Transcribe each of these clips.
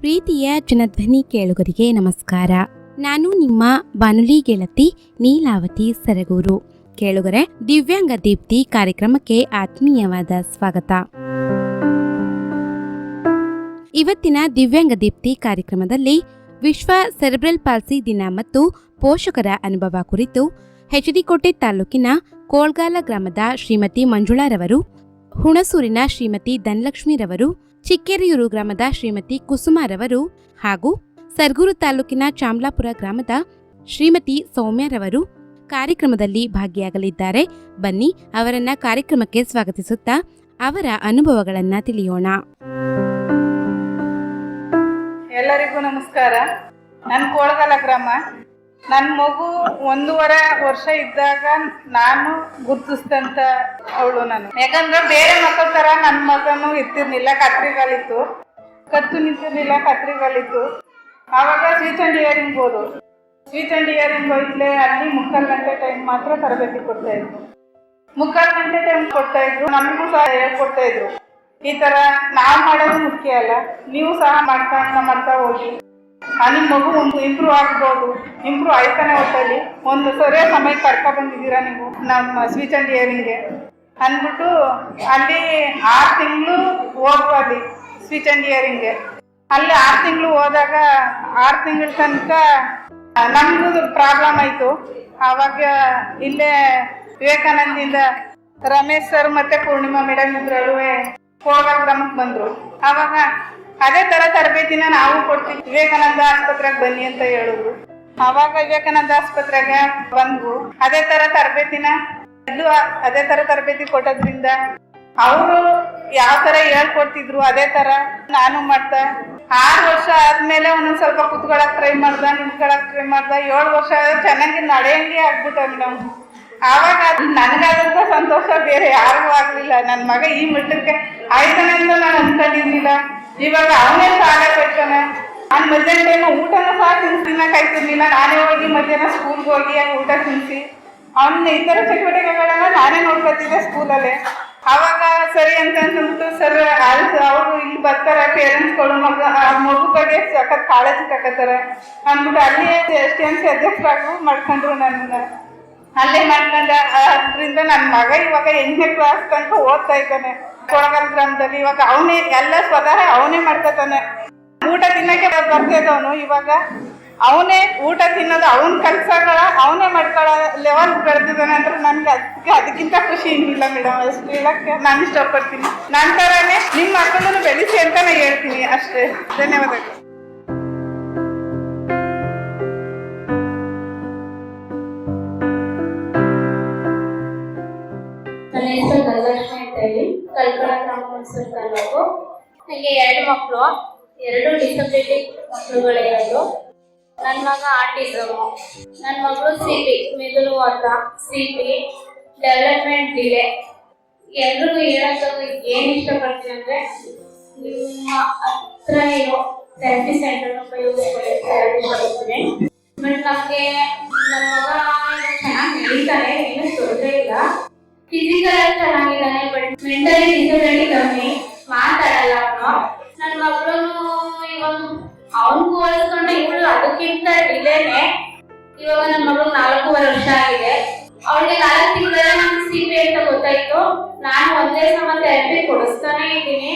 ಪ್ರೀತಿಯ ಜನಧ್ವನಿ ಕೇಳುಗರಿಗೆ ನಮಸ್ಕಾರ. ನಾನು ನಿಮ್ಮ ಬಾನುಲಿ ಗೆಳತಿ ನೀಲಾವತಿ ಸರಗೂರು. ಕೇಳುಗರೆ, ದಿವ್ಯಾಂಗ ದೀಪ್ತಿ ಕಾರ್ಯಕ್ರಮಕ್ಕೆ ಆತ್ಮೀಯವಾದ ಸ್ವಾಗತ. ಇವತ್ತಿನ ದಿವ್ಯಾಂಗ ದೀಪ್ತಿ ಕಾರ್ಯಕ್ರಮದಲ್ಲಿ ವಿಶ್ವ ಸೆರೆಬ್ರಲ್ ಪಾಲ್ಸಿ ದಿನ ಮತ್ತು ಪೋಷಕರ ಅನುಭವ ಕುರಿತು ಹೆಚ್ಡಿಕೋಟೆ ತಾಲೂಕಿನ ಕೋಳ್ಗಾಲ ಗ್ರಾಮದ ಶ್ರೀಮತಿ ಮಂಜುಳಾರವರು, ಹುಣಸೂರಿನ ಶ್ರೀಮತಿ ಧನಲಕ್ಷ್ಮಿರವರು ಚಿಕ್ಕೇರಿಯೂರು ಗ್ರಾಮದ ಶ್ರೀಮತಿ ಕುಸುಮಾರವರು ಹಾಗೂ ಸರ್ಗೂರು ತಾಲೂಕಿನ ಚಾಮ್ಲಾಪುರ ಗ್ರಾಮದ ಶ್ರೀಮತಿ ಸೌಮ್ಯರವರು ಕಾರ್ಯಕ್ರಮದಲ್ಲಿ ಭಾಗಿಯಾಗಲಿದ್ದಾರೆ. ಬನ್ನಿ ಅವರನ್ನ ಕಾರ್ಯಕ್ರಮಕ್ಕೆ ಸ್ವಾಗತಿಸುತ್ತಾ ಅವರ ಅನುಭವಗಳನ್ನ ತಿಳಿಯೋಣ. ಎಲ್ಲರಿಗೂ ನಮಸ್ಕಾರ. ನನ್ನ ಕೋಳಗಲ ಗ್ರಾಮ. ನನ್ನ ಮಗು ಒಂದೂವರೆ ವರ್ಷ ಇದ್ದಾಗ ನಾನು ಗುರ್ತಿಸಿದಂತ ಅವಳು ನಾನು. ಯಾಕಂದ್ರೆ ಬೇರೆ ಮಕ್ಕಳ ತರ ನನ್ನ ಮಗನು ಇರ್ತಿರ್ಲಿಲ್ಲ ಕತ್ರಿಗಳಿತ್ತು. ಕತ್ತು ನಿಂತಿರ್ಲಿಲ್ಲ, ಕತ್ರಿಗಳಿತ್ತು. ಆವಾಗ ಅಂಡ್ ಇಯರಿಂಗ್ ಹೋದು ಅಂಡ್ ಇಯರಿಂಗ್ ಹೋಯ್ತಲೆ ಅಲ್ಲಿ ಮುಕ್ಕಾಲು ಗಂಟೆ ಟೈಮ್ ಮಾತ್ರ ತರಬೇತಿ ಕೊಡ್ತಾ ಇದ್ರು. ಮುಕ್ಕಾಲು ಗಂಟೆ ಟೈಮ್ ಕೊಡ್ತಾ ಇದ್ರು, ನಮಗೂ ಸಹ ಹೇಳ್ಕೊಡ್ತಾ ಇದ್ರು. ಈ ತರ ನಾವು ಮಾಡೋದು ಮುಖ್ಯ ಅಲ್ಲ, ನೀವು ಸಹ ಮಾಡ್ತಾ ಮಾಡ್ತಾ ಹೋಗಿ. ನಿಮ್ಮ ಮಗು ಒಂದು ಇಂಪ್ರೂವ್ ಆಗ್ಬೋದು ಇಂಪ್ರೂವ್ ಆಯ್ತಾನೆ ಒಟ್ಟಲ್ಲಿ ಒಂದು ಸರಿಯ ಸಮಯಕ್ಕೆ ಕರ್ಕೊ ಬಂದಿದ್ದೀರಾ ನೀವು? ನಮ್ಮ ಸ್ವೀಚ್ ಅಂಡ್ ಇಯರಿಂಗ್ಗೆ ಅಂದ್ಬಿಟ್ಟು ಅಲ್ಲಿ ಆರು ತಿಂಗಳು ಹೋಗುವ ಅಲ್ಲಿ ಸ್ವೀಚ್ ಅಂಡ್ ಇಯರಿಂಗ್ಗೆ ಅಲ್ಲಿ ಆರು ತಿಂಗಳು ಹೋದಾಗ ಆರು ತಿಂಗಳ ತನಕ ನಮಗೂ ಪ್ರಾಬ್ಲಮ್ ಆಯಿತು. ಆವಾಗ ಇಲ್ಲೇ ವಿವೇಕಾನಂದಿಂದ ರಮೇಶ್ ಸರ್ ಮತ್ತೆ ಪೂರ್ಣಿಮಾ ಮೇಡಮ್ ಇದ್ರಲ್ಲೂ ಹೋಗೋ ಗ್ರಾಮಕ್ಕೆ ಬಂದರು. ಆವಾಗ ಅದೇ ತರ ತರಬೇತಿನ ನಾವು ಕೊಡ್ತೀವಿ. ವಿವೇಕಾನಂದ ಆಸ್ಪತ್ರೆಗೆ ಬನ್ನಿ ಅಂತ ಹೇಳಿದ್ರು. ಆವಾಗ ವಿವೇಕಾನಂದ ಆಸ್ಪತ್ರೆಗೆ ಬಂದ್ವು. ಅದೇ ತರ ತರಬೇತಿನ ಅದೇ ತರ ತರಬೇತಿ ಕೊಟ್ಟೋದ್ರಿಂದ ಅವರು ಯಾವ ತರ ಹೇಳ್ಕೊಡ್ತಿದ್ರು ಅದೇ ತರ ನಾನು ಮಾಡ್ತಾ. ಆರು ವರ್ಷ ಆದ್ಮೇಲೆ ಒಂದೊಂದ್ ಸ್ವಲ್ಪ ಕುತ್ಕೊಳಕ್ ಟ್ರೈ ಮಾಡ್ದ, ನಿಂತ್ಕೊಳಕ್ ಟ್ರೈ ಮಾಡ್ದ. ಏಳು ವರ್ಷ ಚೆನ್ನಾಗಿ ನಡೆಯಂಗೆ ಆಗ್ಬಿಟ್ಟ ಮೇಡಮ್ ಆವಾಗ ನನಗಾದಂತ ಸಂತೋಷ ಬೇರೆ ಯಾರಿಗೂ ಆಗ್ಲಿಲ್ಲ. ನನ್ನ ಮಗ ಈ ಮಟ್ಟಕ್ಕೆ ಆಯ್ತಾನೆ ಅಂತ ನಾನು ಅನ್ಕೊಂಡಿರ್ಲಿಲ್ಲ ಇವಾಗ ಅವನೇ ಸಾಲ ಕಟ್ತಾನೆ. ನಾನು ಮಧ್ಯಾಹ್ನ ಟೈಮ್ ಊಟನೂ ಸಹ ತಿನ್ಸಿನಕ್ ಆಯ್ತಿರ್ಲಿಲ್ಲ ನಾನೇ ಹೋಗಿ ಮಧ್ಯಾಹ್ನ ಸ್ಕೂಲ್ಗೆ ಹೋಗಿ ಹಂಗೆ ಊಟ ತಿನ್ನಿಸಿ ಅವನ ಇತರ ಚಟುವಟಿಕೆಗಳನ್ನ ನಾನೇ ನೋಡ್ಕೊತಿದ್ದೆ ಸ್ಕೂಲಲ್ಲಿ ಅವಾಗ ಸರಿ ಅಂತ ಅಂದ್ಬಿಟ್ಟು ಸರ್ ಅವರು ಇಲ್ಲಿ ಬರ್ತಾರೆ ಪೇರೆಂಟ್ಸ್ಗಳು ಮಗ ಮಗು ಬಗ್ಗೆ ಸಖತ್ ಕಾಳಜಿ ತಗೋತಾರೆ. ಅಂದ್ಬಿಟ್ಟು ಅಲ್ಲಿ ಎಸ್ ಟಿ ಎನ್ ಸಿ ಅಧ್ಯಕ್ಷರಾಗೂ ಮಾಡ್ಕೊಂಡ್ರು ನನ್ನ. ಅಲ್ಲೇ ಮಾಡ್ಕೊಂಡ ಅದರಿಂದ ನನ್ನ ಮಗ ಇವಾಗ ಎಂಟನೇ ಕ್ಲಾಸ್ ತನಕ ಓದ್ತಾ ಇದ್ದಾನೆ. ಕೊಳಗಲ್ ಗ್ರಾಮದಲ್ಲಿ ಇವಾಗ ಅವನೇ, ಎಲ್ಲ ಸ್ವತಃ ಅವನೇ ಮಾಡ್ಕೊತಾನೆ. ಊಟ ತಿನ್ನಕ್ಕೆ ಬರ್ತಿದ್ದವನು ಇವಾಗ. ಅವನೇ ಊಟ ತಿನ್ನೋದು, ಅವನ ಕೆಲಸಗಳ ಅವನೇ ಮಾಡ್ಕೊಳ್ಳೋ ಲೆವೆಲ್ ಬೆಳೆದಿದ್ದಾನೆ ಅಂದ್ರೆ ನನ್ಗೆ ಅದಕ್ಕೆ ಅದಕ್ಕಿಂತ ಖುಷಿ ಏನಿಲ್ಲ ಮೇಡಮ್ ಅಷ್ಟು ಹೇಳಕ್ಕೆ ನಾನು ಇಷ್ಟಪಡ್ತೀನಿ. ನನ್ನ ಥರನೇ ನಿಮ್ಮ ಮಕ್ಕಳನ್ನು ಬೆಳೆಸಿ ಅಂತ ನಾನು ಹೇಳ್ತೀನಿ ಅಷ್ಟೇ. ಧನ್ಯವಾದಗಳು. ಗ್ರಾಮ ಮೈಸೂರು ತಾಲೂಕು ನನಗೆ ಎರಡು ಮಕ್ಕಳು, ಎರಡು ಡಿಸಬಿಲಿಟಿ ಮಕ್ಕಳುಗಳಿರೋದು ನನ್ನ ಮಗ ಆಟಿಸಮು ನನ್ನ ಮಗಳು ಸಿ ಪಿ ಮೆದುಳು ಅಂತ. ಸಿ ಪಿ ಡೆವಲಪ್ಮೆಂಟ್ ಡಿಲೆ ಎಲ್ರಿಗೂ ಹೇಳೋದು ಏನು ಇಷ್ಟಪಡ್ತೀನಿ ಅಂದರೆ ನಿಮ್ಮ ಹತ್ರ ಇರೋ ಥೆರಪಿ ಸೆಂಟರ್ನ ಉಪಯೋಗಿಸ್ಕೊಳ್ಳಿ ಇಷ್ಟಪಡ್ತೀನಿ ಬಟ್ ನಮಗೆ ನನ್ನ ಮಗ ಚೆನ್ನಾಗಿ ನಡೀತಾನೆ, ಏನೂ ತೊಂದರೆ ಇಲ್ಲ. ಫಿಸಿಕಲ್ ಆಗಿ ಚೆನ್ನಾಗಿದ್ದಾನೆ ಬಟ್ ಮೆಂಟಲಿ ಡಿಸಬಿಲಿಟಿ ಕಮ್ಮಿ ಮಾತಾಡಲ್ಲ ಅವನು ನನ್ನ ಮಗಳು ಇವಾಗ ಅವನಿಗೂ ಹೋಲಿಸ್ಕೊಂಡ್ರೆ ಇವಳು ಅದಕ್ಕಿಂತ ಇದೇನೆ ಇವಾಗ ನನ್ನ ಮಗಳು ನಾಲ್ಕೂವರೆ ವರ್ಷ ಆಗಿದೆ. ಅವಳಿಗೆ ನಾಲ್ಕು ತಿಂಗಳ ನಮ್ಗೆ ಸಿ ಅಂತ ಗೊತ್ತಾಯ್ತು. ನಾನು ಒಂದೇ ಸಮ ಥೆರಪಿ ಕೊಡಿಸ್ತಾನೆ ಇದ್ದೀನಿ.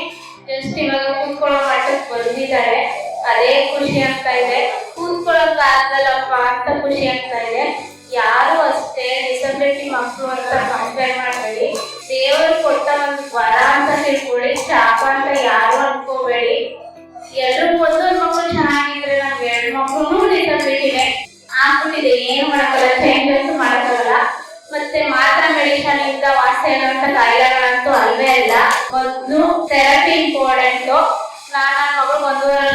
ಜಸ್ಟ್ ಇವಾಗ ಕೂತ್ಕೊಳ್ಳೋ ಮಟ್ಟಕ್ಕೆ ಬಂದಿದ್ದಾರೆ. ಅದೇ ಖುಷಿ ಆಗ್ತಾ ಇದೆ. ಕೂತ್ಕೊಳ್ಳೋಕೆ ಆಗಲ್ಲಪ್ಪ ಅಂತ ಖುಷಿ ಆಗ್ತಾ ಇದೆ. ಯಾರು ಅಷ್ಟೇ ಡಿಸಬಿಲಿಟಿ ಮಕ್ಕಳು ಅಂತ ಕಂಪೇರ್ ಮಾಡಬೇಡಿ. ದೇವರು ಕೊಟ್ಟ ಒಂದು ವರ ಅಂತ ತಿಳ್ಕೊಳ್ಳಿ ಶಾಪ ಅಂತ ಯಾರು ಅನ್ಕೋಬೇಡಿ. ಎಲ್ಲರೂ ಒಂದೊಂದು ಮಕ್ಕಳು ಚೆನ್ನಾಗಿದ್ರೆ ನಮ್ಗೆ ಎರಡು ಮಕ್ಕಳು ಡಿಸಬಿಲಿಟಿನೇ ಆಗ್ಬಿಟ್ಟಿದೆ, ಏನು ಮಾಡಕ್ಕಲ್ಲ ಚೇಂಜಸ್ ಮಾಡಕ್ಕಲ್ಲ ಮತ್ತೆ ಮಾತ್ರ ಮೆಡಿಸನ್ ಇಂದ ವಾಸ ಇರುವಂತ ಕಾಯಿಲೆಗಳಂತೂ ಅಲ್ವೇ ಇಲ್ಲ. ಮೊದಲು ಥೆರಪಿ ಇಂಪಾರ್ಟೆಂಟು ನಾನು ನನ್ನ ಮಗಳು ಒಂದೂವರೆ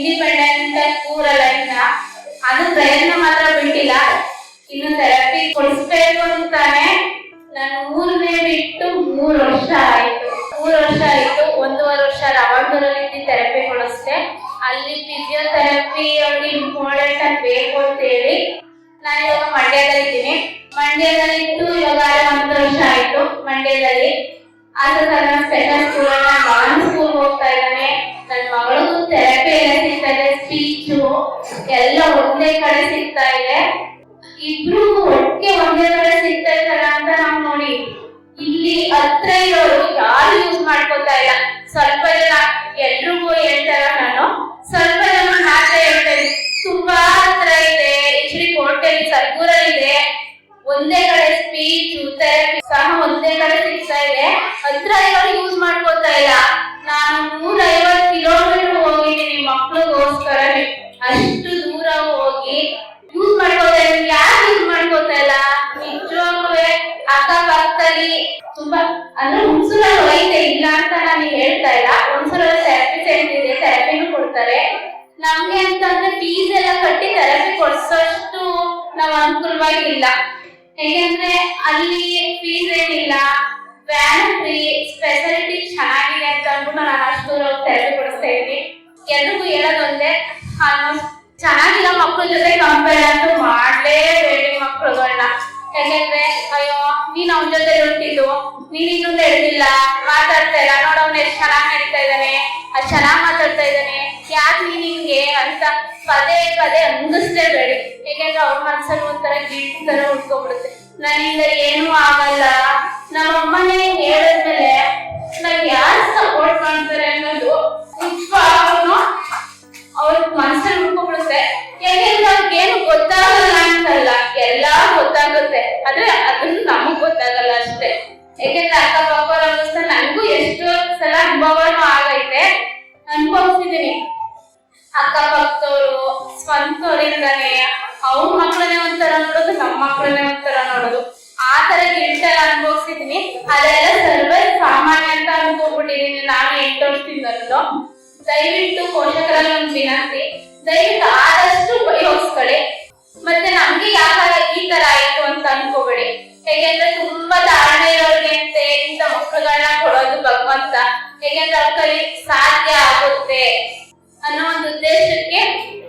इंडिपेंडेंस ಮಾಡ್ಕೊತಾ ಇಲ್ಲ. ಸ್ವಲ್ಪ ಜನ ಎಲ್ರಿಗೂ ಹೇಳ್ತಾರ ನಾನು. ಸ್ವಲ್ಪ ಜನ ಮಾತ್ರ ಹೇಳ್ತೇನೆ. ತುಂಬಾ ಹತ್ರ ಇದೆ. ಎಚ್ಡಿ ಕೋಟೆಯಲ್ಲಿ ಸರ್ಗೂರಲ್ಲಿ ಇದೆ. ಒಂದೇ ಕಡೆ ಸ್ಪೀಚ್ ಥೆರಪಿ ಸಹ ಒಂದೇ ಕಡೆ ಸಿಗ್ತಾ ಇದೆ. ಹತ್ರ ಇರೋರು ಯೂಸ್ ಮಾಡ್ಕೊತಾ ಇಲ್ಲ. ನಾನು ನೂರ ಐವತ್ತು ಕಿಲೋಮೀಟರ್ ಹೋಗಿದ್ದೀನಿ ಮಕ್ಳಿಗೋಸ್ಕರ ಅಷ್ಟು ದೂರ ಹೋಗಿ ಯೂಸ್ ಮಾಡ್ಕೊತಾ ಇಲ್ಲ ಅಕ್ಕಪಕ್ಕದಲ್ಲಿ ತುಂಬಾ, ಅಂದ್ರೆ ಹುಣಸೂರಲ್ಲಿ ಐತೆ ಇಲ್ಲ ಅಂತ ನಾನು ಹೇಳ್ತಾ ಇಲ್ಲ. ಹುಣಸೂರಲ್ಲಿ ಥೆರಪಿ ಸೆಂಟರ್ ಇದೆ ಥೆರಪಿನೂ ಕೊಡ್ತಾರೆ. ನಮ್ಗೆ ಅಂತಂದ್ರೆ ಫೀಸ್ ಎಲ್ಲ ಕಟ್ಟಿ ಥೆರಪಿ ಕೊಡ್ಸೋಷ್ಟು ನಾವು ಅನುಕೂಲವಾಗಿಲ್ಲ ಹೇಗೆಂದ್ರೆ ಅಲ್ಲಿ ಫೀಸ್ ಏನಿಲ್ಲ ವ್ಯಾನ್ ಫ್ರೀ ಸ್ಪೆಷಾಲಿಟಿ ಚೆನ್ನಾಗಿದೆ ಅಂತ ಅಂದ್ಬಿಟ್ಟು ನಾನು ಅಷ್ಟು ಥೆರಪಿ ಕೊಡಿಸ್ತಾ ಇದ್ದೀನಿ. ಎಲ್ರಿಗೂ ಹೇಳೋದೊಂದೇ ಚೆನ್ನಾಗಿರೋ ಮಕ್ಕಳ ಜೊತೆ ಕಂಪೇರ್ ಅಂತೂ ಮಾಡಲೇಬೇಡಿ ಮಕ್ಕಳುಗಳನ್ನ ಯಾಕೆಂದ್ರೆ ಅಯ್ಯೋ, ನೀನ್ ಅವನ ಜೊತೆ ಹುಟ್ಟಿದ್ದು ನೀನ್ ಇನ್ನೊಂದು ಹೇಳ್ತಿಲ್ಲ ಮಾತಾಡ್ತಾ ಇಲ್ಲ ನೋಡವ್ನ ಎಷ್ಟ್ ಚೆನ್ನಾಗಿ ನಡೀತಾ ಇದ್ದಾನೆ, ಅದ್ ಚೆನ್ನಾಗ್ ಮಾತಾಡ್ತಾ ಇದ್ದಾನೆ. ಯಾಕೆ ನೀನ್ ಹಿಂಗೆ ಅಂತ ಪದೇ ಪದೇ ಅಂಗಿಸ್ಲೇಬೇಡಿ ಯಾಕೆಂದ್ರೆ ಅವ್ರ ಮನ್ಸಲ್ಲಿ ಒಂಥರ ಗಿಲ್ಟ್ ತರ ಉಟ್ಕೊಬಿಡುತ್ತೆ ನನ್ನಿಂದ ಏನೂ ಆಗಲ್ಲ. ನಮ್ಮ ಅಮ್ಮನೇ ಹೇಳಿದ್ಮೇಲೆ ನಂಗೆ ಯಾರು ಸಪೋರ್ಟ್ ಮಾಡ್ತಾರೆ ಅನ್ನೋದು ನಿಜವಾಗ್ಲೂ ಅವ್ರ ಮನ್ಸಲ್ಲಿ ಉಟ್ಕೊಬಿಡುತ್ತೆ ಯಾಕೆಂದ್ರೆ ಅವ್ರಿಗೆ ಏನು ಗೊತ್ತಾಗಲ್ಲ ಅಂತಲ್ಲ ಎಲ್ಲಾ ಗೊತ್ತಾಗುತ್ತೆ. ಆದ್ರೆ ಅದನ್ನ ನಮಗ್ ಗೊತ್ತಾಗಲ್ಲ ಅಷ್ಟೇ. ಯಾಕೆಂದ್ರೆ ಅಕ್ಕಪಕ್ಕ ಅನ್ನಿಸ್ತಾ ನನ್ಗೂ ಎಷ್ಟೋ ಸಲ ಅನುಭವನೂ ಆಗೈತೆ. ಅನುಭವಿಸಿದೀನಿ. ಅಕ್ಕಪಕ್ಕದವ್ರು ಸ್ವಂತವ್ರಿಂದಾನೆ ಅವ್ರ ಮಕ್ಕಳನ್ನೇ ಒಂಥರ ನೋಡೋದು ನಮ್ಮ ಮಕ್ಕಳನ್ನೇ ಒಂಥರ ನೋಡೋದು. ಆ ತರ ಗಿಲ್ಟ್ ಎಲ್ಲ ಅನುಭವಿಸಿದೀನಿ. ಅದೆಲ್ಲ ಸರ್ವೇ ಸಾಮಾನ್ಯ ಅಂತ ಅನ್ಕೋಬಿಟ್ಟಿದೀನಿ ನಾನು ಎಂಟು ವರ್ಷದಿಂದ ದಯವಿಟ್ಟು ಪೋಷಕರಲ್ಲಿ ಒಂದು ವಿನಂತಿ. ದಯವಿಟ್ಟು ಆದಷ್ಟು ಅವ್ರ ಸಾಧ್ಯ ಆಗುತ್ತೆ ಅನ್ನೋ ಒಂದು ಉದ್ದೇಶಕ್ಕೆ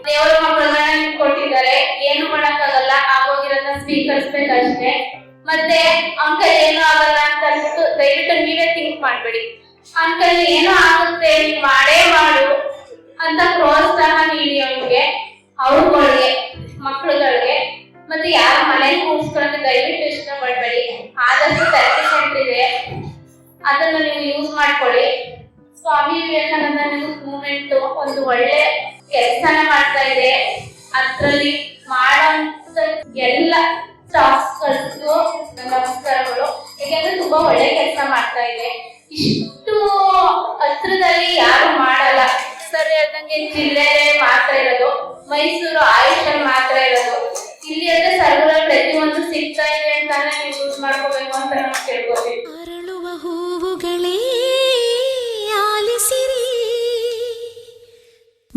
ದೇವರ ಮಕ್ಕಳನ್ನ ಕೊಟ್ಟಿದ್ದಾರೆ. ಏನು ಮಾಡಕ್ಕಾಗಲ್ಲ, ಆಗೋಗಿರೋದನ್ನ ಸ್ವೀಕರಿಸ್ಬೇಕಷ್ಟೇ. ಮತ್ತೆ ಅಂಕಲ್ ಏನೂ ಆಗಲ್ಲ ಅಂತ ಅನ್ಬಿಟ್ಟು ದಯವಿಟ್ಟು ನೀವೇ ಥಿಂಕ್ ಮಾಡ್ಬೇಡಿ. ಅಂಕಲ್ ಏನೋ ಆಗುತ್ತೆ ನೀವು ಮಾಡೇ ಮಾಡು ಅಂತ ಪ್ರೋತ್ಸಾಹ ನೀಡಿ ಅವ್ರಿಗೆ ಅವ್ರುಗಳಿಗೆ ಮಕ್ಕಳುಗಳಿಗೆ ಮತ್ತೆ ಯಾರು ಮನೇಲಿ ಕೂರ್ಸ್ಕೊಳ್ಳೋಕೆ ದಯವಿಟ್ಟು ಇಷ್ಟ ಮಾಡ್ಬೇಡಿ ಆದಷ್ಟು ಸ್ವಾಮಿ ವಿವೇಕಾನಂದ ಮೂವ್ಮೆಂಟ್ ಒಂದು ಒಳ್ಳೆ ಕೆಲಸನ ಮಾಡ್ತಾ ಇದೆ. ಅದ್ರಲ್ಲಿ ಮಾಡುವಂತ ಎಲ್ಲ ಸ್ಟಾಫ್ಸ್ಗಳಿಗೂ ನಮಸ್ಕಾರಗಳು. ಯಾಕೆಂದ್ರೆ ತುಂಬಾ ಒಳ್ಳೆ ಕೆಲಸ ಮಾಡ್ತಾ ಇದೆ. ಇಷ್ಟು ಹತ್ರದಲ್ಲಿ ಯಾರು ಮಾಡಲ್ಲ. ಸರಿ ಅದಂಗೆ ಜಿಲ್ಲೆಯಲ್ಲೇ ಮಾತ್ರ ಇರೋದು. ಮೈಸೂರು ಆಯುಷಲ್ಲಿ ಮಾತ್ರ ಇರೋದು. ಇಲ್ಲಿ ಅಂದ್ರೆ ಸರ್ವರಲ್ಲಿ ಪ್ರತಿಯೊಂದು ಸಿಗ್ತಾ ಇದೆ ಅಂತಾನೆ ನೀವು ಯೂಸ್ ಮಾಡ್ಕೋಬೇಕು ಅಂತ ನಾವು ಕೇಳ್ಕೊತೀವಿ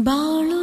Bao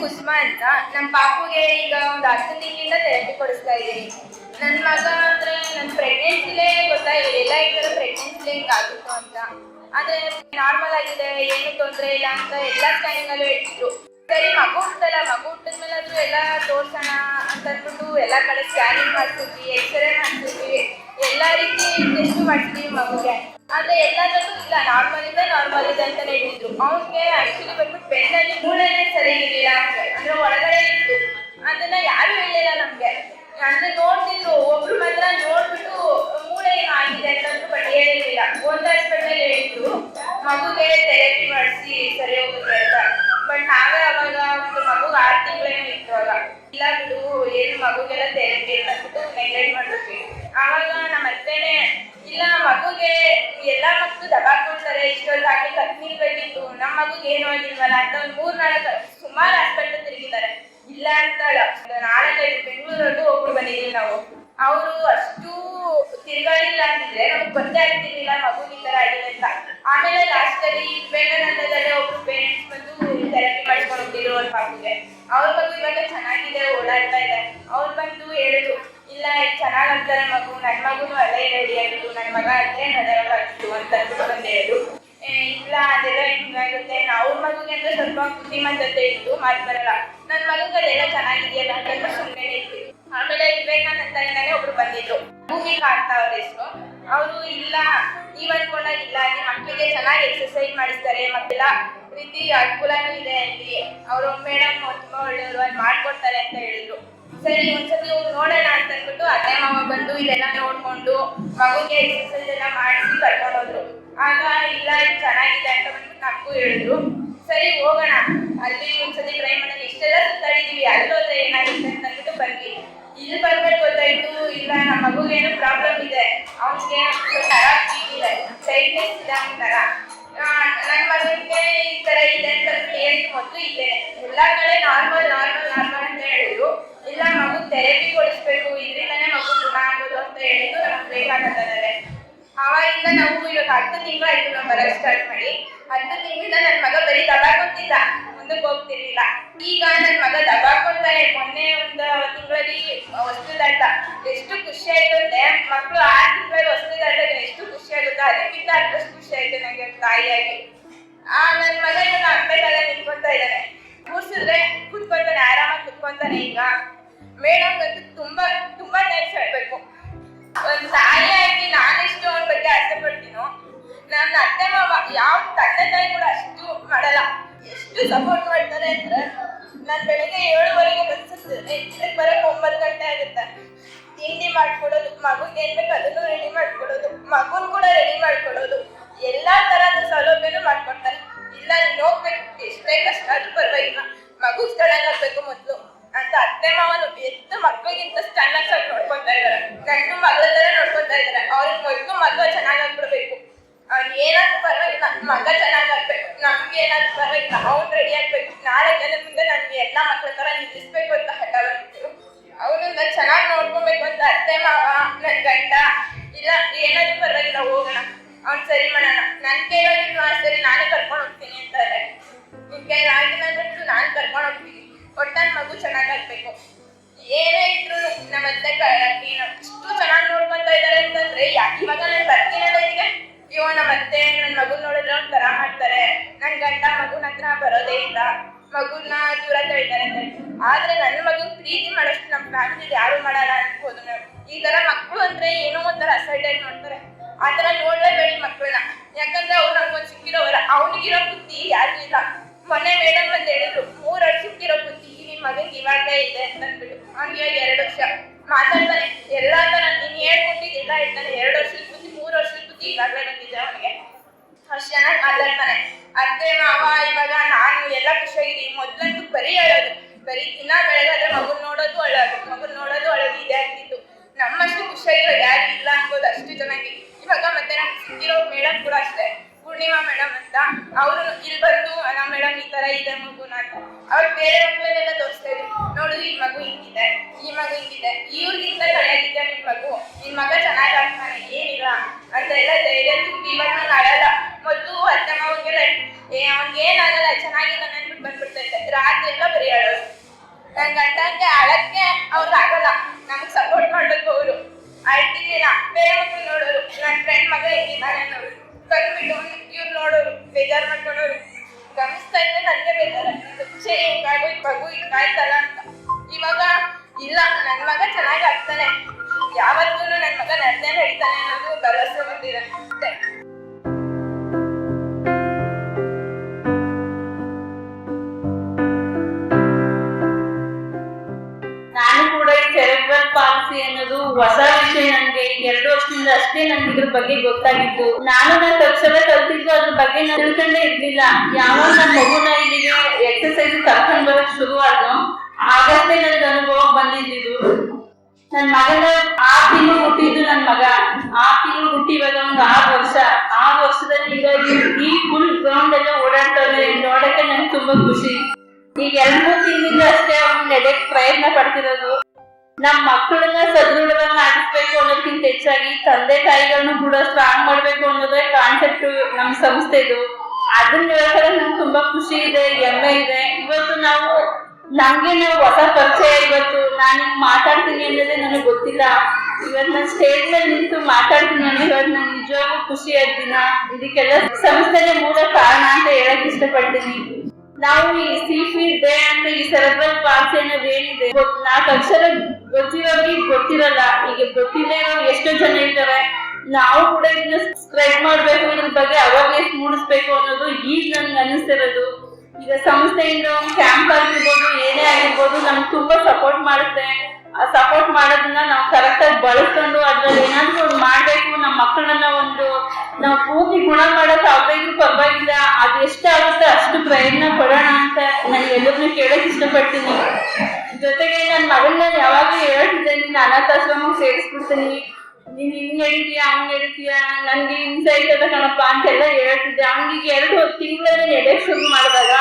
ಕುಸುಮಾ ಅಂತ ನಮ್ಮ ಪಾಪುಗೆ ಈಗ ಒಂದು ಹತ್ತು ತಿಂಗಳಿಂದ ಥೆರಪಿ ಕೊಡಿಸ್ತಾ ಇದ್ದೀನಿ. ನನ್ನ ಮಗ ಅಂದ್ರೆ ನನ್ನ ಪ್ರೆಗ್ನೆನ್ಸಿಲೇ ಗೊತ್ತಾಗಿರಲಿಲ್ಲ ಈ ಥರ ಪ್ರೆಗ್ನೆನ್ಸಿಲೇ ಹಿಂಗಾಗಿತ್ತು ಅಂತ. ಆದ್ರೆ ನಾರ್ಮಲ್ ಆಗಿದೆ, ಏನು ತೊಂದರೆ ಇಲ್ಲ ಅಂತ ಎಲ್ಲ ಸ್ಕ್ಯಾನಿಂಗ್ ಅಲ್ಲೂ ಹೇಳ್ತಿದ್ರು. ಸರಿ, ಮಗು ಹುಟ್ಟಲ್ಲ ಮಗು ಹುಟ್ಟಿದ್ಮೇಲೆ ಅದು ಎಲ್ಲ ತೋರ್ಸೋಣ ಅಂತ ಅಂದ್ಬಿಟ್ಟು ಎಲ್ಲ ಕಡೆ ಸ್ಕ್ಯಾನಿಂಗ್ ಮಾಡ್ತಿದ್ವಿ ಎಕ್ಸ್ರೇ ಮಾಡ್ತಿದ್ವಿ. ಎಲ್ಲ ರೀತಿ ಟೆಸ್ಟ್ ಮಾಡ್ತೀವಿ ಮಗುಗೆ. ಆದ್ರೆ ಎಲ್ಲದಕ್ಕೂ ಇಲ್ಲ ನಾರ್ಮಲ್ ಇದೆ ನಾರ್ಮಲ್ ಇದೆ ಅಂತಲೇ ಹೇಳಿದ್ರು. ಅವ್ನಿಗೆ ಆಕ್ಚುಲಿ ಬಂದ್ಬಿಟ್ಟು ಬೆನ್ನಲ್ಲಿ ಮೂಳೆನೇ ಅಂದ್ರೆ ಅಂದ್ರೆ ಒಳಗಡೆ ಇತ್ತು. ಅದನ್ನ ಯಾರು ಹೇಳಿಲ್ಲ ತಿರುಗಾಡಿಲ್ಲ ನಮ್ಗೆ ಗೊತ್ತಾಗ್ತಿರ್ಲಿಲ್ಲ ಗೊತ್ತೇ ಆಗ್ತಿರ್ಲಿಲ್ಲ ರೀತಿ ಅನುಕೂಲನೂ ಇದೆ ಇಲ್ಲಿ ಅವರು ಮೇಡಮ್ ತುಂಬಾ ಒಳ್ಳೆಯವರು ಅಲ್ಲಿ ಮಾಡ್ಕೊಡ್ತಾರೆ ಅಂತ ಹೇಳಿದ್ರು. ಸರಿ, ಒಂದ್ಸತಿ ನೋಡೋಣ ಅಂತ ಅಂದ್ಬಿಟ್ಟು ಅತ್ತೆ ಮಾವ ಬಂದು ಇದೆಲ್ಲ ನೋಡ್ಕೊಂಡು ಮಗುಗೆ ಎಕ್ಸರ್ಸೈಸ್ ಎಲ್ಲ ಮಾಡಿಸಿ ಕರ್ಕೊಂಡು ಹೋದ್ರು ಆಗ ಇಲ್ಲ, ಇದು ಚೆನ್ನಾಗಿದೆ ಅಂತ ಬಂದ್ಬಿಟ್ಟು ನಮಗೂ ಹೇಳಿದ್ರು. ಸರಿ, ಹೋಗೋಣ. ಅಲ್ಲಿ ಒಂದ್ಸತಿ ಟ್ರೈ ಮಾಡೋಣ ಇಷ್ಟೆಲ್ಲ ಸುತ್ತಾಡಿದೀವಿ ಅಲ್ಲೋದ್ರೆ ಏನಾಗುತ್ತೆ ಅಂತ ಅಂದ್ಬಿಟ್ಟು ಬಂದ್ವಿ. ಇಲ್ಲಿ ಬರ್ಬೇಕು ಗೊತ್ತಾಯ್ತು, ಇಲ್ಲ, ನಮ್ಮ ಮಗುಗೆ ಏನೋ ಪ್ರಾಬ್ಲಮ್ ಇದೆ ಅವನಿಗೆ ನರ ಇದೆ ಟೈಟ್ನೆಸ್ ಇದೆ ಅವನ ಅವಾಗಿಂದ ನಾವು ಇವಾಗ ಹತ್ತು ತಿಂಗಳಾಯ್ತು ನಾವು ಬರಕ್ ಸ್ಟಾರ್ಟ್ ಮಾಡಿ. ಹತ್ತು ತಿಂಗಳಿಂದ ನನ್ನ ಮಗ ಬರೀ ದಬಾಕೊಂತಿದ್ದ ಮುಂದಕ್ಕೆ ಹೋಗ್ತಿರ್ಲಿಲ್ಲ. ಈಗ ನನ್ನ ಮಗ ದಬಾಕೊಂತಾನೆ. ಮೊನ್ನೆ ಒಂದು ತಿಂಗಳಲ್ಲಿ ವಸ್ತು ದಾಟ ಎಷ್ಟು ಖುಷಿ ಆಯ್ತು ಅಂದ್ರೆ ಮಕ್ಕಳು ಆರು ತಿಂಗಳಲ್ಲಿ ವಸ್ತು ದಾಟಾಗ ಎಷ್ಟು ಖುಷಿ ಆಗುತ್ತೋ. ಅದಕ್ಕಿಂತ ಅಷ್ಟು ಖುಷಿ ಆಯ್ತು ನಂಗೆ ತಾಯಿಯಾಗಿ. ಆ ನನ್ನ ಮಗ ಇವಾಗ ಅಂಬೇಕಲ್ಲ ನಿಂತ್ಕೊಂತ ಇದ್ದಾನೆ. ಕೂರ್ಸಿದ್ರೆ ಕುತ್ಕೊಂತಾನೆ, ಆರಾಮಾಗಿ ಕುತ್ಕೊಂತಾನೆ ಈಗ. ಮೇಡಮ್ ತುಂಬಾ ತುಂಬಾ ಥ್ಯಾಂಕ್ಸ್ ಹೇಳ್ಬೇಕು. ಒಂದ್ ತಾಯಿಯಾಗಿ ನಾನೆಷ್ಟು ಅವನ ಬಗ್ಗೆ ಆಸೆ ಪಡ್ತೀನೋ ನನ್ನ ಅತ್ತೆ ಮಾವ ಯಾವ ತಂದೆ ತಾಯಿ ಕೂಡ ಅಷ್ಟು ಮಾಡಲ್ಲ. ಎಷ್ಟು ಸಪೋರ್ಟ್ ಮಾಡ್ತಾರೆ ಅಂದ್ರೆ ನಾನು ಬೆಳಗ್ಗೆ ಏಳುವರೆಗೆ ಬಸ್ ಹತ್ತಿದ್ರೆ ಬರಕ್ ಒಂಬತ್ತು ಗಂಟೆ ಆಗುತ್ತೆ. ತಿಂಡಿ ಮಾಡ್ಕೊಡೋದು ಮಗುಗೆ ಏನ್ ಬೇಕು ಅದನ್ನು ರೆಡಿ ಮಾಡ್ಕೊಡೋದು ಮಗುನ್ ಕೂಡ ರೆಡಿ ಮಾಡ್ಕೊಡೋದು ಎಲ್ಲಾ ತರದ ಸೌಲಭ್ಯನೂ ಮಾಡ್ಕೊಡ್ತಾರೆ. ಇಲ್ಲ, ನೀನ್ ಹೋಗ್ಬೇಕು ಎಷ್ಟೇ ಕಷ್ಟ ಪರವಾಗಿಲ್ಲ. ಮಗು ಆಗ್ಬೇಕು ಮೊದ್ಲು. ಅಂತ ಅತ್ತೆ ಮಾವನು ಎಷ್ಟು ಮಕ್ಕಳಿಗಿಂತ ಚೆನ್ನಾಗಿ ಸ್ವಲ್ಪ ನೋಡ್ಕೊಂತಾ ಇದಾರೆ. ನನ್ನ ಮಗಳ ತರ ನೋಡ್ಕೊಂತಾ ಇದಾರೆ. ಅವ್ರಿಗೆ ಮೊದಲು ಮಗ ಚೆನ್ನಾಗಾಗ್ಬಿಡ್ಬೇಕು. ಅವ್ನ್ ಏನಾದ್ರೂ ಪರವಾಗಿಲ್ಲ. ಮಗ ಚೆನ್ನಾಗಾಗ್ಬೇಕು. ನಮ್ಗೆ ಏನಾದ್ರೂ ಪರವಾಗಿಲ್ಲ. ಅವ್ನು ರೆಡಿ ಆಗ್ಬೇಕು. ನಾಳೆ ಜನ ಮುಂದೆ ನನ್ಗೆ ಎಲ್ಲಾ ಮಕ್ಳ ತರ ನಿಲ್ಲಿಸ್ಬೇಕು ಅಂತ ಹಠ ಅವನನ್ನ ಅವನು ನನ್ ಚೆನ್ನಾಗಿ ನೋಡ್ಕೊಬೇಕು ಅಂತ ಅತ್ತೆ ಮಾವ, ನನ್ ಗಂಡ, ಇಲ್ಲ, ಏನಾದ್ರೂ ಪರವಾಗಿಲ್ಲ, ಹೋಗೋಣ. ಅವ್ನ್ ಸರಿ ಮಾಡೋಣ. ನನ್ ಕೈಲಾಗಿಲ್ಲ ಸರಿ ನಾನೇ ಕರ್ಕೊಂಡು ಹೋಗ್ತೀನಿ ಅಂತಾರೆ ನಿನ್ ಕೈಲಾಗಿಲ್ಲ ಅಂದ್ರೆ ನಾನು ಕರ್ಕೊಂಡು ಹೋಗ್ತೀನಿ. ಒಟ್ಟಾನ್ ಮಗು ಚೆನ್ನಾಗಾಗ್ಬೇಕು ಏನೇ ಇದ್ರು ನಮ್ಮ ಅತ್ತೆ ಇಷ್ಟು ಚೆನ್ನಾಗಿ ನೋಡ್ಕೊಂತ ಇದಾರೆ ಅಂತಂದ್ರೆ ಇವಾಗ ನಾನು ಬರ್ತೀನಲ್ಲ ಇಲ್ಲಿಗೆ ಇವ ನಮ್ಮ ಅತ್ತೆ ನನ್ನ ಮಗು ನೋಡಿದ್ರೆ ಒಂಥರ ಮಾಡ್ತಾರೆ. ನನ್ ಗಂಡ ಮಗುನ ಹತ್ರ ಬರೋದೇ ಇಲ್ಲ. ಮಗುನ ದೂರ ತಳಿತಾರೆ ಅಂತ. ಆದ್ರೆ ನನ್ನ ಮಗು ಪ್ರೀತಿ ಮಾಡೋಷ್ಟು ನಮ್ಮ ಫ್ಯಾಮಿಲಿ ಯಾರು ಮಾಡಲ್ಲ ಅನ್ಕೋದು ನಾವು ಈ ತರ ಮಕ್ಕಳು ಅಂದ್ರೆ ಏನೋ ಒಂಥರ ಅಸೈಡ್ ನೋಡ್ತಾರೆ. ಆತರ ತರ ನೋಡ್ಲೇಬೇಡಿ ಮಕ್ಕಳನ್ನ ಯಾಕಂದ್ರೆ ಅವ್ರು ನಮ್ಗೊಂದು ಸಿಕ್ಕಿರೋವರ ಅವನಿಗಿರೋ ಬುದ್ಧಿ ಯಾರಿಗೂ ಇಲ್ಲ. ಮೊನ್ನೆ ಮೇಡಮ್ ಅಂತ ಹೇಳಿದ್ರು, ಮೂರ್ ವರ್ಷಕ್ಕಿರೋ ಬುದ್ಧಿ ನಿಮ್ ಮಗನ್ಗೆ ಇವಾಗ ಇದೆ ಅಂತ ಅಂದ್ಬಿಟ್ಟು. ಅವ್ನಿಗೆ ಇವಾಗ ಎರಡು ವರ್ಷ. ಮಾತಾಡ್ತಾನೆ ಎಲ್ಲಾ ತರ ನೀನ್ ಹೇಳ್ಕೊಟ್ಟಿದ್ ಎಲ್ಲ ಹೇಳ್ತಾನೆ. ಎರಡು ವರ್ಷದ ಬುದ್ಧಿ ಮೂರ್ ವರ್ಷದ ಬುದ್ಧಿ ಇವಾಗಲೇ ಬಂದಿದೆ ಅವನಿಗೆ? ಅಷ್ಟು ಚೆನ್ನಾಗಿ ಮಾತಾಡ್ತಾನೆ ಅತ್ತೆ, ಮಾವ, ಇವಾಗ ನಾನು ಎಲ್ಲ ಖುಷಿಯಾಗಿದ್ದೀನಿ. ಮೊದ್ಲಂತೂ ಬರೀ ಹೇಳೋದು ಬರೀ ದಿನ ಬೆಳಗಾದ್ರೆ ಮಗುನ್ ನೋಡೋದು ಅಳೋದು. ಮಗುನ್ ನೋಡೋದು ಅಳೋದು ಇದೆ ಆಗ್ತಿತ್ತು ನಮ್ಮಷ್ಟು ಖುಷಿಯಾಗಿರೋ ಯಾರು ಇಲ್ಲ ಅನ್ಬೋದು ಅಷ್ಟು ಚೆನ್ನಾಗಿ ಇವಾಗ ಮತ್ತೆ ನಮ್ಗೆ ಸಿಕ್ಕಿರೋ ಮೇಡಮ್ ಕೂಡ ಅಷ್ಟೇ. ಪೂರ್ಣಿಮಾ ಮೇಡಮ್ ಅಂತ, ಅವರು ಇಲ್ಲಿ ಬಂದು ನಮ್ಮ ಮೇಡಮ್ ಈ ತರ ಇದೆ ಮಗುನ ಅಂತ ಅವ್ರು ಬೇರೆ ಮಕ್ಕಳನ್ನೆಲ್ಲ ತೋರಿಸ್ತಾ ಇದ್ರು. ನೋಡು, ಈ ಮಗು ಹಿಂಗಿದೆ, ಈ ಮಗು ಹಿಂಗಿದೆ, ಇವ್ರಿಗಿಂತ ಚೆನ್ನಾಗಿದೆ ನಿಮ್ ಮಗು, ನಿನ್ ಮಗ ಚೆನ್ನಾಗಿ ಆಗ್ತಾನೆ ಏನಿಲ್ಲ? ಅಂತ ಎಲ್ಲ ಧೈರ್ಯ ತುಂಬಿ ಇವಾಗ ಅಳಲ್ಲ ಮತ್ತು ಅತ್ತಮ್ಮ ಅವ್ರಿಗೆಲ್ಲ ಏ, ಅವ್ನಿಗೆ ಏನಾಗಲ್ಲ ಚೆನ್ನಾಗಿದ್ದಾನೆ ಅಂದ್ಬಿಟ್ಟು ಬಂದ್ಬಿಡ್ತಾ ಇದ್ದೆ. ರಾತ್ರಿ ಎಲ್ಲ ಬರೀ ಅಳೋದು ನನ್ ಗಂಡಂಗೆ ಅಳಕ್ಕೆ ಅವ್ರಿಗೆ ಆಗಲ್ಲ ನಮ್ಗೆ ಸಪೋರ್ಟ್ ಮಾಡ್ಬೇಕು ಅವರು. ಅಳ್ತಿರ್ಲಿಲ್ಲ ಬೇರೆ ಮಕ್ಕಳು ನೋಡೋರು. ನನ್ನ ಫ್ರೆಂಡ್ ಮಗ ಹೆಂಗಿದ್ದಾನೆ ನೋಡೋರು ಕಂಡ್ಬಿಟ್ಟು ಇವ್ರು ನೋಡೋರು, ಬೇಜಾರು ಮಾಡ್ಕೊಂಡವ್ರು ಗಮನಿಸ್ತಾ ಇದ್ರೆ ನನಗೆ ಬೇಜಾರಾಗ್ತಿತ್ತು ಛೇ ಹಿಂಗಾಗು ಮಗು ಹಿಂಗಾಯ್ತಲ್ಲ ಅಂತ. ಇವಾಗ ಇಲ್ಲ ನನ್ನ ಮಗ ಚೆನ್ನಾಗಿ ಆಗ್ತಾನೆ ಯಾವತ್ತೂ ನನ್ನ ಮಗ ನಡೆದೇ ನಡೀತಾನೆ ಅನ್ನೋದು ಭರವಸೆ ಬಂದಿದೆ ಅನ್ನೋದು ಹೊಸ ವಿಷಯ ನನ್ಗೆ ಎರಡು ವರ್ಷದಿಂದ ಅಷ್ಟೇ ನನ್ಗೆ ಇದ್ರ ಬಗ್ಗೆ ಗೊತ್ತಾಗಿತ್ತು. ನಾನು ನನ್ನ ತಕ್ಷಣ ಕಲ್ತಿದ್ದು ಅದ್ರ ಬಗ್ಗೆ ನಾನು ತಿಳ್ಕೊಂಡೇ ಇರ್ಲಿಲ್ಲ. ಯಾವಾಗ ನನ್ನ ಮಗುನ ಇಲ್ಲಿಗೆ ಎಕ್ಸರ್ಸೈಸ್ ಕರ್ಕೊಂಡ್ ಬರಕ್ ಶುರು ಆದ್ನೋ ಆಗಷ್ಟೇ ನನ್ಗೆ ಅನುಭವ ಬಂದಿದ್ದು ನನ್ ಮಗನ ಆ ತಿಂಗಳು ಹುಟ್ಟಿದ್ದು ನನ್ ಮಗ. ಆ ತಿಂಗಳು ಹುಟ್ಟಿ ಒಂದು ಆರು ವರ್ಷ. ಆರು ವರ್ಷದಲ್ಲಿ ಈಗ ಈ- ಫುಲ್ ಗ್ರೌಂಡ್ ಎಲ್ಲ ಓಡಾಡ್ತಾನೆ ನೋಡಕ್ಕೆ ನಂಗೆ ತುಂಬಾ ಖುಷಿ. ಈಗ ಎರಡು ಮೂರ್ ತಿಂಗಳಿಂದ ಅಷ್ಟೇ ಅವ್ನು ನಡೆಯಕ್ ಪ್ರಯತ್ನ ಪಡ್ತಿರೋದು. ನಮ್ ಮಕ್ಕಳನ್ನ ಸದೃಢವಾಗಿ ಮಾಡಿಸ್ಬೇಕು ಅನ್ನೋದಕ್ಕಿಂತ ಹೆಚ್ಚಾಗಿ ತಂದೆ ತಾಯಿಗಳನ್ನ ಕೂಡ ಸ್ಟ್ರಾಂಗ್ ಮಾಡ್ಬೇಕು ಅನ್ನೋದೇ ಕಾನ್ಸೆಪ್ಟ್ ನಮ್ ಸಂಸ್ಥೆದು. ಅದನ್ನ ಹೇಳ್ತಾರೆ, ನಂಗೆ ತುಂಬಾ ಖುಷಿ ಇದೆ, ಹೆಮ್ಮೆ ಇದೆ. ಇವತ್ತು ನಾವು, ನಮ್ಗೆ ನಾವು ಹೊಸ ಪರಿಚಯ ಇವತ್ತು. ನಾನು ಮಾತಾಡ್ತೀನಿ ಅನ್ನೋದೇ ನನಗೆ ಗೊತ್ತಿಲ್ಲ. ಇವತ್ತು ನಾನು ಸ್ಟೇಜ್ ಮೇಲೆ ನಿಂತು ಮಾತಾಡ್ತೀನಿ ಅಂದ್ರೆ ಇವತ್ತು ನಾನು ನಿಜವಾಗ್ಲೂ ಖುಷಿ ದಿನ. ಇದಕ್ಕೆಲ್ಲ ಸಂಸ್ಥೆನೇ ಮೂಲ ಕಾರಣ ಅಂತ ಹೇಳಕ್ ಇಷ್ಟಪಡ್ತೀನಿ. ನಾವು ಈ ಸಿ ಡೇ ಅಂತ ಈ ಸೆರೆಬ್ರಲ್ ಪಾಲ್ಸಿ ಅನ್ನೋದು ಏನಿದೆ ನಾಲ್ಕು ಅಕ್ಷರ ಗೊತ್ತಿರೋರಿಗೆ ಗೊತ್ತಿರಲ್ಲ. ಈಗ ಗೊತ್ತಿಲ್ಲ ಎಷ್ಟೋ ಜನ ಇರ್ತಾರೆ ನಾವು ಕೂಡ ಇದನ್ನ ಸ್ಪ್ರೆಡ್ ಮಾಡ್ಬೇಕು ಅನ್ನೋದ್ರ ಬಗ್ಗೆ ಅವೇರ್ನೆಸ್ ಮೂಡಿಸ್ಬೇಕು ಅನ್ನೋದು ಈಗ ನನ್ಗೆ ಅನಿಸ್ತಿರೋದು. ಈಗ ಸಂಸ್ಥೆಯಿಂದ ಕ್ಯಾಂಪ್ ಆಗಿರ್ಬೋದು, ಏನೇ ಆಗಿರ್ಬೋದು, ನಮ್ಗೆ ತುಂಬಾ ಸಪೋರ್ಟ್ ಮಾಡುತ್ತೆ. ಆ ಸಪೋರ್ಟ್ ಮಾಡೋದನ್ನ ನಾವು ಕರೆಕ್ಟ್ ಆಗಿ ಬಳಸ್ಕೊಂಡು ಅದ್ರಲ್ಲಿ ಏನಾದ್ರು ಒಂದು ಮಾಡ್ಬೇಕು ನಮ್ಮ ಮಕ್ಕಳನ್ನ ಒಂದು ನಾವು ಪೂರ್ತಿ ಗುಣ ಮಾಡಕ್ ಪ್ರಯತ್ನ ಪಡೋಣ ಅಂತ ನಾನು ಎಲ್ಲರನ್ನೂ ಕೇಳಕ್ ಇಷ್ಟಪಡ್ತೀನಿ. ಜೊತೆಗೆ ನನ್ನ ಮಗನ್ನ ನಾನು ಯಾವಾಗ್ಲೂ ಹೇಳ್ತಿದ್ದೆ, ನಿನ್ನ ಅನಾಥಾಶ್ರಮಕ್ಕೆ ಸೇರಿಸ್ಬಿಡ್ತೀನಿ. ನೀನ್ ಹಿಂಗ್ ಹೇಳ್ತೀಯ, ಹಂಗ್ ಹೇಳ್ತೀಯ, ನನ್ಗೆ ಹಿಂಸೆ ಆಯ್ತದ ಕಣಪ್ಪ ಅಂತೆಲ್ಲ ಹೇಳ್ತಿದ್ದೆ. ಅವನಿಗೆ ಎರಡು ತಿಂಗಳಲ್ಲಿ ನಡೆಯಕ್ ಶುರು ಮಾಡಿದಾಗ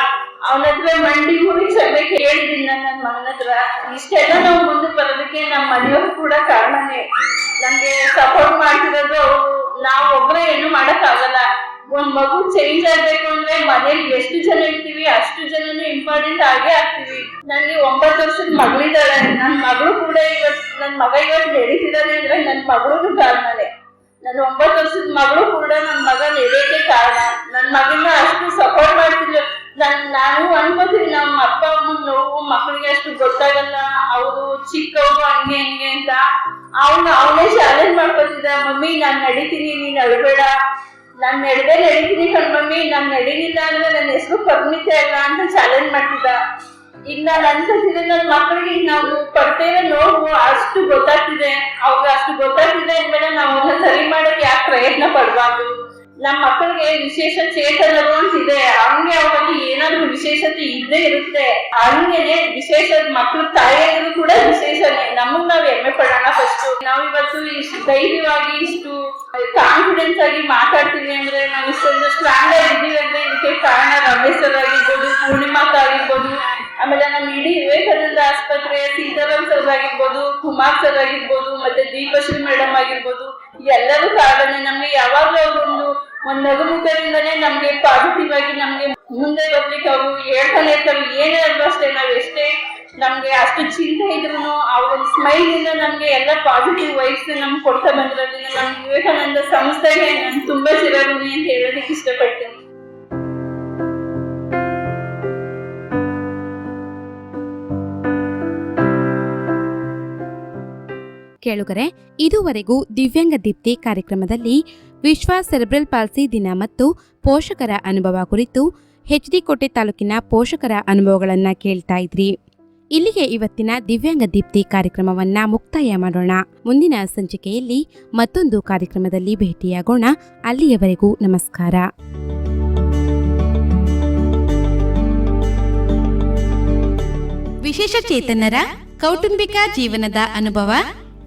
ಅವನ ಹತ್ರ ಮಂಡಿ ಮುಗಿಸಬೇಕು ಕ್ಷಮೆ ಕೇಳಿದ್ದೀನಿ ನಾನು ನನ್ನ ಮಗನ ಹತ್ರ. ಇಷ್ಟೆಲ್ಲ ನಾವು ಮುಂದೆ ಬರೋದಕ್ಕೆ ನಮ್ಮ ಮನೆಯವ್ರು ಕೂಡ ಕಾರಣನೇ. ನಮ್ಗೆ ಸಪೋರ್ಟ್ ಮಾಡ್ತಿರೋದು ಅವರು. ನಾವು ಒಬ್ಬರೇ ಏನು ಮಾಡಕ್ಕಾಗಲ್ಲ. ಒಂದ್ ಮಗು ಚೇಂಜ್ ಆಗ್ಬೇಕು ಅಂದ್ರೆ ಮನೇಲಿ ಎಷ್ಟು ಜನ ಇರ್ತೀವಿ, ಅಷ್ಟು ಜನನು ಇಂಪಾರ್ಟೆಂಟ್ ಆಗೇ ಆಗ್ತೀವಿ. ನನ್ಗೆ ಒಂಬತ್ತು ವರ್ಷದ ಮಗಳಿದ್ದಾಳೆ. ನನ್ ಮಗಳು ಕೂಡ ಇವತ್ತು ನನ್ ಮಗ ಇವತ್ತು ನಡೀತಿದ್ದಾನೆ ಅಂದ್ರೆ ನನ್ ಮಗಳು ಕಾರಣನೇ. ನನ್ನ ಒಂಬತ್ತು ವರ್ಷದ ಮಗಳು ಕೂಡ ನನ್ ಮಗ ನಡೆಯಕ್ಕೆ ಕಾರಣ. ನನ್ ಮಗನ ಅಷ್ಟು ಸಪೋರ್ಟ್ ಮಾಡ್ತಿದ್ರು. ನನ್, ನಾನು ಅನ್ಕೋತೀನಿ ನಮ್ಮ ಅಪ್ಪ ಅಮ್ಮನ ನೋವು ಮಕ್ಕಳಿಗೆ ಅಷ್ಟು ಗೊತ್ತಾಗಲ್ಲ. ಅವರು ಚಿಕ್ಕವರು ಹಂಗೆ ಹಂಗೆ ಅಂತ. ಅವನು, ಅವನೇ ಚಾಲೆಂಜ್ ಮಾಡ್ಕೋತಿದ್ದ, ಮಮ್ಮಿ, ನಾನ್ ನಡಿತೀನಿ, ನೀನ್ ಅಳ್ಬೇಡ ನಾನ್ ನಡೆದೇ ನಡೀತೀನಿ ಕಣ್ಮಮ್ಮಿ ನಾನು ನಡೀಲಿಲ್ಲ ಅಂದ್ರೆ ನನ್ನ ಹೆಸರು ಪರಿಮಿತ ಅಲ್ಲ ಅಂತ ಚಾಲೆಂಜ್ ಮಾಡ್ತಿದ್ದ. ಈಗ ನಾನು ಅನ್ಸತ್ತಿದೆ ನನ್ನ ಮಕ್ಕಳಿಗೆ ನಾವು ಪಡ್ತೇವೆ ನೋವು ಅಷ್ಟು ಗೊತ್ತಾಗ್ತಿದೆ. ಅವ್ರಿಗೆ ಅಷ್ಟು ಗೊತ್ತಾಗ್ತಿದೆ ಅಂದ್ಮೇಲೆ ನಾವು ಸರಿ ಮಾಡಕ್ಕೆ ಯಾಕೆ ಪ್ರಯತ್ನ ಪಡಬಾರ್ದು? ನಮ್ಮ ಮಕ್ಕಳಿಗೆ ವಿಶೇಷ ಚೇತನರು ಅಂತಿದೆ. ಹಂಗೆ ಅವರಲ್ಲಿ ಏನಾದ್ರು ವಿಶೇಷತೆ ಇದ್ದೇ ಇರುತ್ತೆ. ಹಂಗೇನೆ ವಿಶೇಷ ಮಕ್ಕಳ ತಾಯಿಯಾದ್ರು ಕೂಡ ವಿಶೇಷನೇ. ನಮಗ್ ನಾವ್ ಹೆಮ್ಮೆ ಪಡೋಣ ಫಸ್ಟ್ ನಾವ್ ಇವತ್ತು ಇಷ್ಟು ಧೈರ್ಯವಾಗಿ ಇಷ್ಟು ಕಾನ್ಫಿಡೆನ್ಸ್ ಆಗಿ ಮಾತಾಡ್ತೀವಿ ಅಂದ್ರೆ ನಾವು ಇಷ್ಟೊಂದು ಸ್ಟ್ರಾಂಗ್ ಆಗಿದ್ದೀವಿ ಅಂದ್ರೆ ಇದಕ್ಕೆ ಕಾರಣ ರಮೇಶ್ ಸರ್ ಆಗಿರ್ಬೋದು ಪೂರ್ಣಿಮಾಕ್ ಆಗಿರ್ಬೋದು. ಆಮೇಲೆ ನಮ್ಮ ಇಡೀ ವಿವೇಕಾನಂದ ಆಸ್ಪತ್ರೆ ಸೀತಾರಾಮ್ ಸರ್ ಆಗಿರ್ಬೋದು, ಕುಮಾರ್ ಸರ್ ಆಗಿರ್ಬೋದು, ಮತ್ತೆ ದೀಪಶ್ರೀ ಮೇಡಮ್ ಆಗಿರ್ಬೋದು, ಎಲ್ಲರೂ ಕಾರಣ ನಮ್ಗೆ ಯಾವಾಗ್ಲೂ ಒಂದು, ಒಂದ್ ನಗುಮುಖದಿಂದನೇ ನಮ್ಗೆ ಪಾಸಿಟಿವ್ ಆಗಿ ನಮ್ಗೆ ಮುಂದೆ ಬರ್ಲಿಕ್ಕೆ ಅವರು ಹೇಳ್ತಾನೆ ಇರ್ತಾರೆ. ಏನೇ ಆದ್ರೂ ಅಷ್ಟೇ, ನಾವ್ ಎಷ್ಟೇ ನಮ್ಗೆ ಅಷ್ಟು ಚಿಂತೆ ಇದ್ರು ಅವ್ರ ಸ್ಮೈಲ್ ಇಂದ ನಮ್ಗೆ ಎಲ್ಲ ಪಾಸಿಟಿವ್ ವೈಬ್ಸ್ ನಮ್ಗೆ ಕೊಡ್ತಾ ಬಂದಿರೋದ್ರಿಂದ ನಮ್ ವಿವೇಕಾನಂದ ಸಂಸ್ಥೆಗೆ ನಾನು ತುಂಬಾ ಚಿರಋಣಿ ಅಂತ ಹೇಳೋದಕ್ಕೆ ಇಷ್ಟಪಡ್ತೀನಿ. ಕೇಳುಗರೆ, ಇದುವರೆಗೂ ದಿವ್ಯಾಂಗ ದೀಪ್ತಿ ಕಾರ್ಯಕ್ರಮದಲ್ಲಿ ವಿಶ್ವ ಸೆರೆಬ್ರಲ್ ಪಾಲ್ಸಿ ದಿನ ಮತ್ತು ಪೋಷಕರ ಅನುಭವ ಕುರಿತು ಎಚ್ ಡಿ ಕೋಟೆ ತಾಲೂಕಿನ ಪೋಷಕರ ಅನುಭವಗಳನ್ನು ಕೇಳ್ತಾ ಇದ್ರಿ. ಇಲ್ಲಿಗೆ ಇವತ್ತಿನ ದಿವ್ಯಾಂಗ ದೀಪ್ತಿ ಕಾರ್ಯಕ್ರಮವನ್ನ ಮುಕ್ತಾಯ ಮಾಡೋಣ. ಮುಂದಿನ ಸಂಚಿಕೆಯಲ್ಲಿ ಮತ್ತೊಂದು ಕಾರ್ಯಕ್ರಮದಲ್ಲಿ ಭೇಟಿಯಾಗೋಣ. ಅಲ್ಲಿಯವರೆಗೂ ನಮಸ್ಕಾರ. ವಿಶೇಷ ಚೇತನರ ಕೌಟುಂಬಿಕ ಜೀವನದ ಅನುಭವ